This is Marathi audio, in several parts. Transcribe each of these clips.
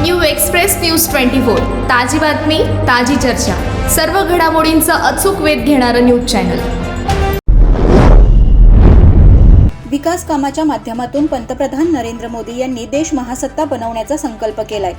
New express news twenty four. ताजी बातमी ताजी चर्चा. सर्व घडामोडींचा अचूक वेध घेणारं न्यूज चॅनल. विकास कामाच्या माध्यमातून पंतप्रधान नरेंद्र मोदी यांनी देश महासत्ता बनवण्याचा संकल्प केलाय.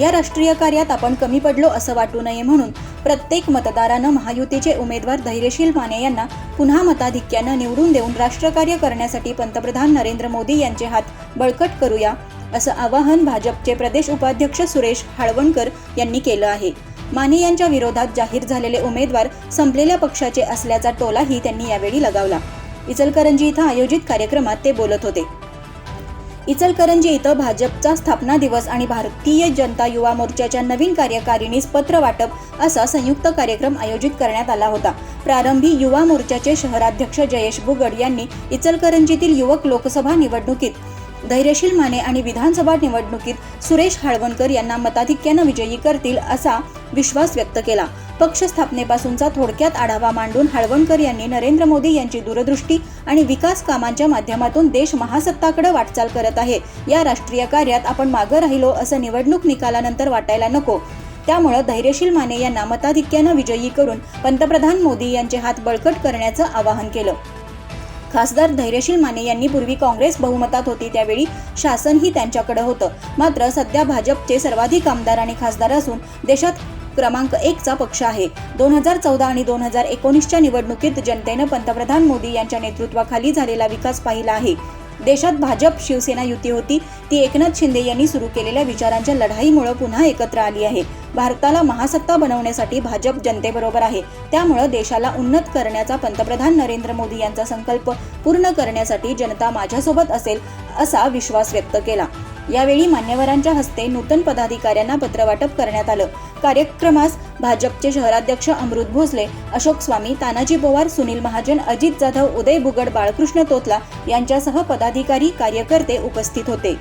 या राष्ट्रीय कार्यात आपण कमी पडलो असं वाटू नये म्हणून प्रत्येक मतदारानं महायुतीचे उमेदवार धैर्यशील माने यांना पुन्हा मताधिक्यानं निवडून देऊन राष्ट्रकार्य करण्यासाठी पंतप्रधान नरेंद्र मोदी यांचे हात बळकट करूया असं आवाहन भाजपचे प्रदेश उपाध्यक्ष सुरेश हाळवणकर यांनी केलं आहे. माने यांच्या विरोधात जाहीर झालेले उमेदवार संपलेल्या पक्षाचे असल्याचा टोलाही त्यांनी यावेळी लगावला. इचलकरंजी इथं आयोजित कार्यक्रमात ते बोलत होते. इचलकरंजी इथं भाजपचा स्थापना दिवस आणि भारतीय जनता युवा मोर्चाच्या नवीन कार्यकारिणीस पत्र वाटप असा संयुक्त कार्यक्रम आयोजित करण्यात आला होता. प्रारंभी युवा मोर्चाचे शहराध्यक्ष जयेश बुगड यांनी इचलकरंजीतील युवक लोकसभा निवडणुकीत धैर्यशील माने आणि विधानसभा निवडणुकीत सुरेश हाळवणकर यांना मताधिक्यानं विजयी करतील असा विश्वास व्यक्त केला. पक्ष स्थापनेपासूनचा थोडक्यात आढावा मांडून हळवणकर यांनी नरेंद्र मोदी यांची दूरदृष्टी आणि विकास कामांच्या माध्यमातून देश महासत्ताकडे वाटचाल करत आहे. या राष्ट्रीय कार्यात आपण मागं राहिलो असं निवडणूक निकालानंतर वाटायला नको. त्यामुळं धैर्यशील माने यांना मताधिक्यानं विजयी करून पंतप्रधान मोदी यांचे हात बळकट करण्याचं आवाहन केलं. खासदार धैर्यशील माने यांनी पूर्वी काँग्रेस बहुमतात होती त्यावेळी शासनही त्यांच्याकडे होतं. मात्र सध्या भाजपचे सर्वाधिक आमदार आणि खासदार असून देशात क्रमांक एकचा पक्ष आहे. दोन हजार चौदा आणि दोन हजार एकोणीसच्या निवडणुकीत जनतेनं पंतप्रधान मोदी यांच्या नेतृत्वाखाली झालेला विकास पाहिला आहे. देशात भाजप शिवसेना युती होती ती एकनाथ शिंदे यांनी सुरू केलेल्या विचारांच्या लढाईमुळे पुन्हा एकत्र आली आहे. भारताला महासत्ता बनवण्यासाठी भाजप जनतेबरोबर आहे. त्यामुळं देशाला उन्नत करण्याचा पंतप्रधान नरेंद्र मोदी यांचा संकल्प पूर्ण करण्यासाठी जनता माझ्यासोबत असेल असा विश्वास व्यक्त केला. यावेळी मान्यवरांच्या हस्ते नूतन पदाधिकाऱ्यांना पत्रवाटप करण्यात आलं. कार्यक्रमास भाजपचे शहराध्यक्ष अमृत भोसले अशोक स्वामी तानाजी पवार सुनील महाजन अजित जाधव उदय बुगड बाळकृष्ण तोतला यांच्यासह पदाधिकारी कार्यकर्ते उपस्थित होते.